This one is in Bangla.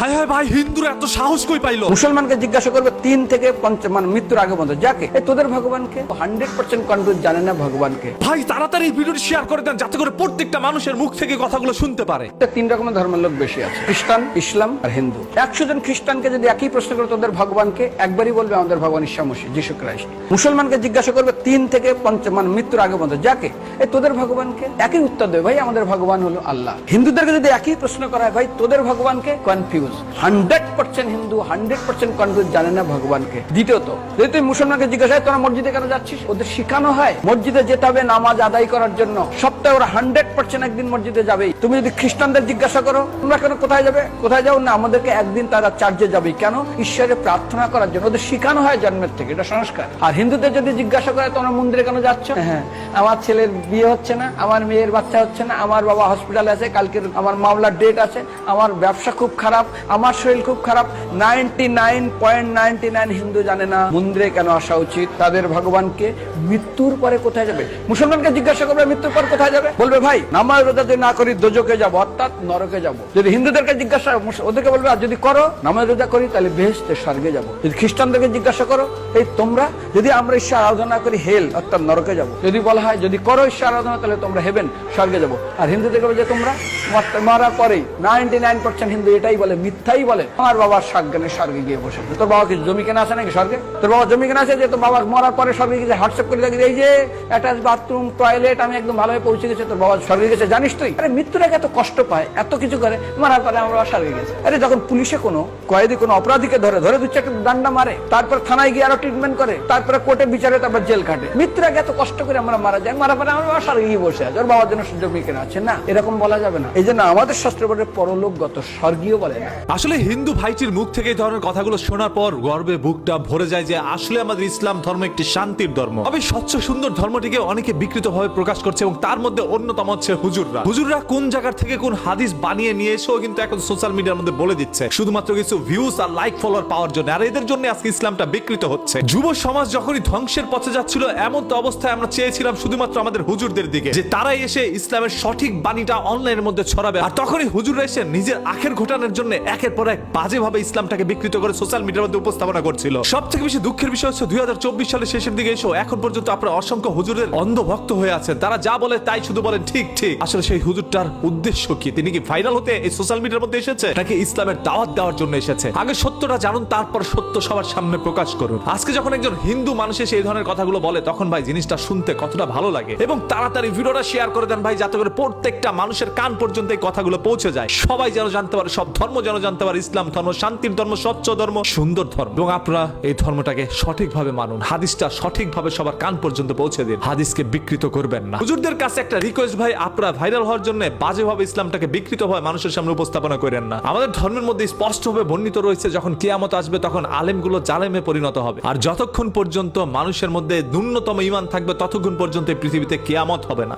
হায় হায় ভাই হিন্দুরা এত সাহস কই পাইলো? মুসলমানকে জিজ্ঞাসা করবে তিন থেকে পঞ্চ মানে মৃত্যুর আগে পর্যন্ত। যাকে? তোদের ভগবানকে? হান্ড্রেড পার্সেন্ট কনফিউজ জানে না ভগবানকে। ভাই তাড়াতাড়ি ভিডিওটি শেয়ার করে দেন যাতে করে প্রত্যেকটা মানুষের মুখ থেকে কথাগুলো শুনতে পারে। তিন রকমের ধর্মের লোক বেশি আছে খ্রিস্টান ইসলাম আর হিন্দু। একশো জন খ্রিস্টানকে যদি একই প্রশ্ন করে তোদের ভগবানকে একবারই বলবে আমাদের ভগবান ঈশ্বর মসি যিশু খ্রাইস্ট। মুসলমানকে জিজ্ঞাসা করবে তিন থেকে পঞ্চ মানে মৃত্যুর আগে পর্যন্ত। যাকে? এ তোদের ভগবানকে? একই উত্তর দেবে ভাই আমাদের ভগবান হলো আল্লাহ। হিন্দুদেরকে যদি একই প্রশ্ন করা হয় ভাই তোদের ভগবানকে confuse hundred percent Hindu, hundred percent confuse জানে না ভগবানকে। দ্বিতীয়ত, যদি তুই মুসলমানকে জিজ্ঞাসা হয় তোরা মসজিদে কেন যাচ্ছিস? ওদের শিখানো হয়, মসজিদে যেতে হবে নামাজ আদায় করার জন্য। সপ্তাহে ওরা হান্ড্রেড পার্সেন্ট একদিন মসজিদে যাবেই। তুমি যদি খ্রিস্টানদের জিজ্ঞাসা করো, তোমরা কেন কোথায় যাবে? কোথায় যাও না, আমাদেরকে একদিন তারা চার্জে যাবে কেন? ঈশ্বরে প্রার্থনা করার জন্য। ওদের শিখানো হয় জন্মের থেকে, এটা সংস্কার। আর হিন্দুদের যদি জিজ্ঞাসা করে, তোমরা মন্দিরে কেন যাচ্ছ? হ্যাঁ আমার ছেলের বিয়ে হচ্ছে না, আমার মেয়ের বাচ্চা হচ্ছে না, আমার বাবা হসপিটালে আছে কালকে আমার মামলার ডেট আছে, আমার ব্যবসা খুব খারাপ আমার শরীর খুব খারাপ। নাইনটি হিন্দু জানে না। মন্দিরে কেন আসা উচিত? তাদের ভগবানকে মৃত্যুর পরে কোথায় যাবে? মুসলমানকে জিজ্ঞাসা করবে, মৃত্যুর পর কোথায় যাবে? বলবে, ভাই, নামাজ রোজা যদি না করি দোজকে যাব, অর্থাৎ নরকে যাব। যদি হিন্দুদেরকে জিজ্ঞাসা ওদেরকে বলবে যদি করো, নামাজ রোজা করি, তাহলে বেহেস্তে স্বর্গে যাব। যদি খ্রিস্টানদেরকে জিজ্ঞাসা করো, এই তোমরা? যদি আমরা ঈশ্বর আরাধনা করি, হেল, অর্থাৎ নরকে যাব। যদি বলা হয়, যদি করো ঈশ্বর আরাধনা, তাহলে তোমরা হেবেন, স্বর্গে যাব। আর হিন্দুদেরকে বলে যে তোমরা মর- পরেই নাইনটি নাইন পার্সেন্ট হিন্দু এটাই বলে মিথ্যাই বলে। আমার বাবার সাজ্ঞানে স্বর্গে গিয়ে বসে তোর বাবা কি জমি কেনা আছে নাকি স্বর্গে? তোর বাবা জমি কেনা আছে যে তোর বাবা মরার পরে স্বর্গে গিয়ে হোয়াটসঅ্যাপ করে দেখি এই যে অ্যাটাচ বাথরুম, টয়লেট, আমি একদম ভালোভাবে পৌঁছে গেছে, তোর বাবা স্বর্গে গেছে, জানিস তুই? আরে মৃত্যুর এত কষ্ট পায়, এত কিছু করে, মারার পরে আমার বাবা স্বর্গে গেছে। আরে যখন পুলিশে কোনো কয়েদি, কোনো অপরাধীকে ধরে ধরে দুচ্ছে একটা ডান্ডা মারে, তারপর থানায় গিয়ে আরও ট্রিটমেন্ট করে, তারপরে কোর্টে বিচারে, তারপর জেল কাটে মৃত্যুর এত কষ্ট করে আমরা মারা যাই মারা পরে আমার বাবা স্বর্গে গিয়ে বসে আছে। ওর বাবার জন্য জমি কেনা আছে না? এরকম বলা যাবে না। এই জন্য আমাদের শাস্ত্র পরলোকগত স্বর্গীয় বলে না। আসলে হিন্দু ভাইটির মুখ থেকে ধরনের কথাগুলো শোনার পর গর্বে বুকটা ভরে যায় যে আসলে আমাদের ইসলাম ধর্ম একটি শান্তির ধর্ম। তবে স্বচ্ছ সুন্দর ধর্মটিকে অনেকে বিকৃত ভাবে প্রকাশ করছে এবং তার মধ্যে অন্যতম হচ্ছে হুজুররা। হুজুররা কোন জায়গা থেকে কোন হাদিস বানিয়ে নিয়ে এসেও কিন্তু এখন সোশ্যাল মিডিয়ার মধ্যে বলে দিচ্ছে। শুধুমাত্র কিছু ভিউজ আর লাইক ফলোয়ার পাওয়ার জন্য। আর এদের জন্য আজকে ইসলামটা বিকৃত হচ্ছে। যুব সমাজ যখনই ধ্বংসের পথে যাচ্ছিল, এমন তো অবস্থায় আমরা চেয়েছিলাম শুধুমাত্র আমাদের হুজুরদের দিকে যে তারাই এসে ইসলামের সঠিক বাণীটা অনলাইনের মধ্যে ছড়াবে। আর তখনই হুজুররা এসে নিজের আখের ঘটানোর জন্য একের পর এক বাজেভাবে ইসলামটাকে বিকৃত করে সোশ্যাল মিডিয়ার মধ্যে উপস্থাপনা করছিল। সব থেকে বেশি দুঃখের বিষয় হচ্ছে দুই সালের শেষের দিকে এসেও এখন পর্যন্ত আপনারা অসংখ্য হুজুরের অন্ধভক্ত হয়ে আছেন। তারা যা বলে তাই শুধু বলেন, ঠিক ঠিক। আসলে সেই হুজুরটার উদ্দেশ্য কি? তিনি কি ভাইরাল হতে এই সোশ্যাল মিডিয়ার মধ্যে এসেছে, নাকি ইসলামের দাওয়াত দেওয়ার জন্য এসেছে? আগে সত্যটা জানুন, তারপর সত্য সবার সামনে প্রকাশ করুন। আজকে যখন একজন হিন্দু মানুষ এসে এই ধরনের কথাগুলো বলে, তখন ভাই জিনিসটা শুনতে কতটা ভালো লাগে। এবং তাড়াতাড়ি ভিডিওটা শেয়ার করে দেন ভাই, যাতে করে প্রত্যেকটা মানুষের কান পর্যন্ত এই কথাগুলো পৌঁছে যায়। সবাই যেন জানতে পারে, সব ধর্ম জানতে পারে? ইসলাম ধর্ম, শান্তির ধর্ম, স্বচ্ছ ধর্ম, সুন্দর ধর্ম। এবং আপনারা এই ধর্মটাকে সঠিকভাবে মানুন। হাদিসটা সঠিকভাবে সবার কান পর্যন্ত পৌঁছে দিন। হাদিসকে বিকৃত করবেন না। হুজুরদের কাছে একটা রিকোয়েস্ট ভাই, আপনারা ভাইরাল হওয়ার জন্য বাজেভাবে ইসলামটাকে বিকৃত হয় মানুষের সামনে উপস্থাপনা করেন না। আমাদের ধর্মের মধ্যে স্পষ্টভাবে বর্ণিত রয়েছে, যখন কিয়ামত আসবে, তখন আলেমগুলো জালেমে পরিণত হবে। আর যতক্ষণ পর্যন্ত মানুষের মধ্যে ন্যূনতম ইমান থাকবে, ততক্ষণ পর্যন্ত পৃথিবীতে কিয়ামত হবে না।